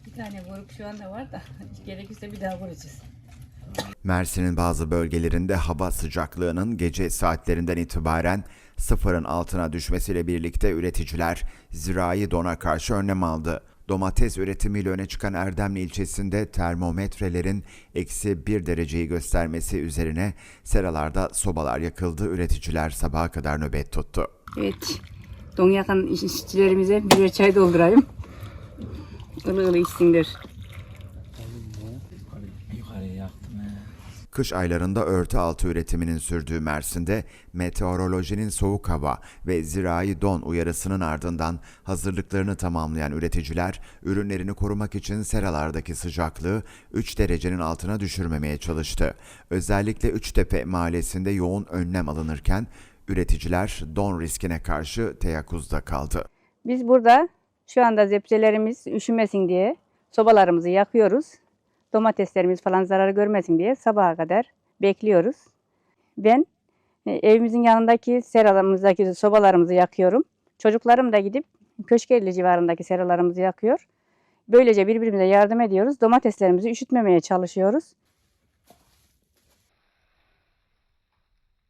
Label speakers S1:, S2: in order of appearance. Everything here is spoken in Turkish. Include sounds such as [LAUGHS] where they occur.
S1: İki tane vuruk şu anda var da [LAUGHS] gerekirse bir daha vuracağız.
S2: Mersin'in bazı bölgelerinde hava sıcaklığının gece saatlerinden itibaren sıfırın altına düşmesiyle birlikte üreticiler zirai dona karşı önlem aldı. Domates üretimiyle öne çıkan Erdemli ilçesinde termometrelerin eksi bir dereceyi göstermesi üzerine seralarda sobalar yakıldı. Üreticiler sabaha kadar nöbet tuttu.
S1: Evet. Don yakan iş- işçilerimize birer çay doldurayım. Ilı ılı
S3: he.
S2: Kış aylarında örtü altı üretiminin sürdüğü Mersin'de meteorolojinin soğuk hava ve zirai don uyarısının ardından hazırlıklarını tamamlayan üreticiler ürünlerini korumak için seralardaki sıcaklığı 3 derecenin altına düşürmemeye çalıştı. Özellikle Üçtepe mahallesinde yoğun önlem alınırken üreticiler don riskine karşı teyakkuzda kaldı.
S1: Biz burada şu anda zepçelerimiz üşümesin diye sobalarımızı yakıyoruz. Domateslerimiz falan zarar görmesin diye sabaha kadar bekliyoruz. Ben e, evimizin yanındaki seralarımızdaki sobalarımızı yakıyorum. Çocuklarım da gidip Köşkerli civarındaki seralarımızı yakıyor. Böylece birbirimize yardım ediyoruz. Domateslerimizi üşütmemeye çalışıyoruz.